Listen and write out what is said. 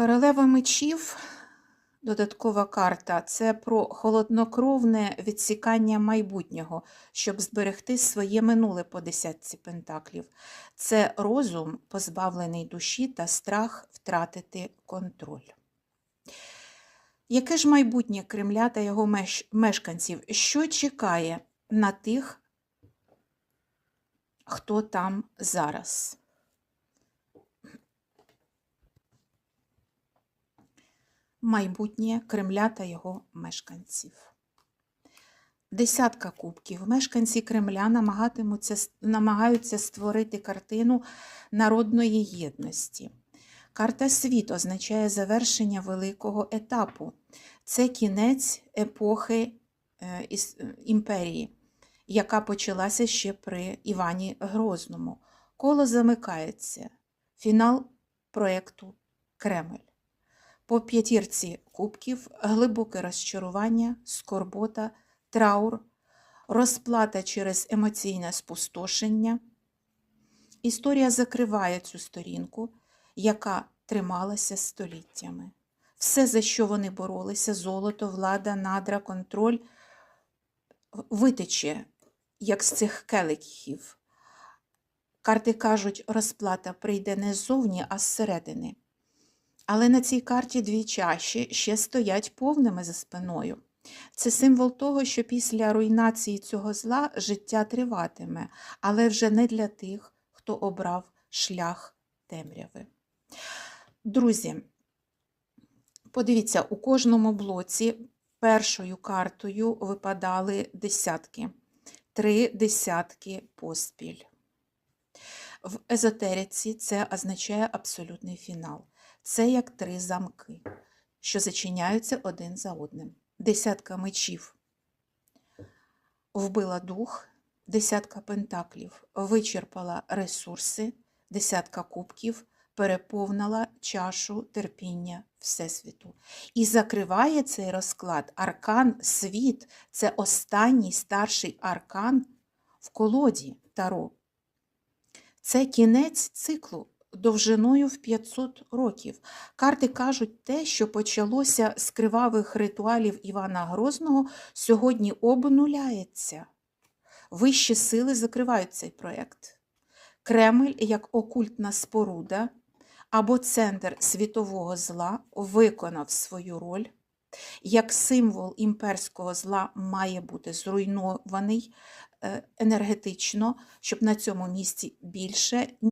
Королева мечів, додаткова карта, це про холоднокровне відсікання майбутнього, щоб зберегти своє минуле по десятці пентаклів. Це розум, позбавлений душі та страх втратити контроль. Яке ж майбутнє Кремля та його меш- мешканців? Що чекає на тих, хто там зараз? Майбутнє Кремля та його мешканців. Десятка кубків. Мешканці Кремля намагатимуться, намагаються створити картину народної єдності. Карта світ означає завершення великого етапу. Це кінець епохи е, імперії, яка почалася ще при Івані Грозному. Коло замикається. Фінал проєкту Кремль. По п'ятірці кубків глибоке розчарування, скорбота, траур, розплата через емоційне спустошення. Історія закриває цю сторінку, яка трималася століттями. Все, за що вони боролися, золото, влада, надра, контроль, витече, як з цих келихів. Карти кажуть, розплата прийде не ззовні, а зсередини. Але на цій карті дві чаші ще стоять повними за спиною. Це символ того, що після руйнації цього зла життя триватиме, але вже не для тих, хто обрав шлях темряви. Друзі, подивіться, у кожному блоці першою картою випадали десятки, три десятки поспіль. В езотериці це означає абсолютний фінал. Це як три замки, що зачиняються один за одним. Десятка мечів вбила дух, десятка пентаклів вичерпала ресурси, десятка кубків переповнила чашу терпіння Всесвіту. І закриває цей розклад аркан світ це останній старший аркан в колоді Таро. Це кінець циклу довжиною в 500 років. Карти кажуть те, що почалося з кривавих ритуалів Івана Грозного, сьогодні обнуляється. Вищі сили закривають цей проєкт. Кремль, як окультна споруда або центр світового зла, виконав свою роль. Як символ імперського зла має бути зруйнований е, енергетично, щоб на цьому місці більше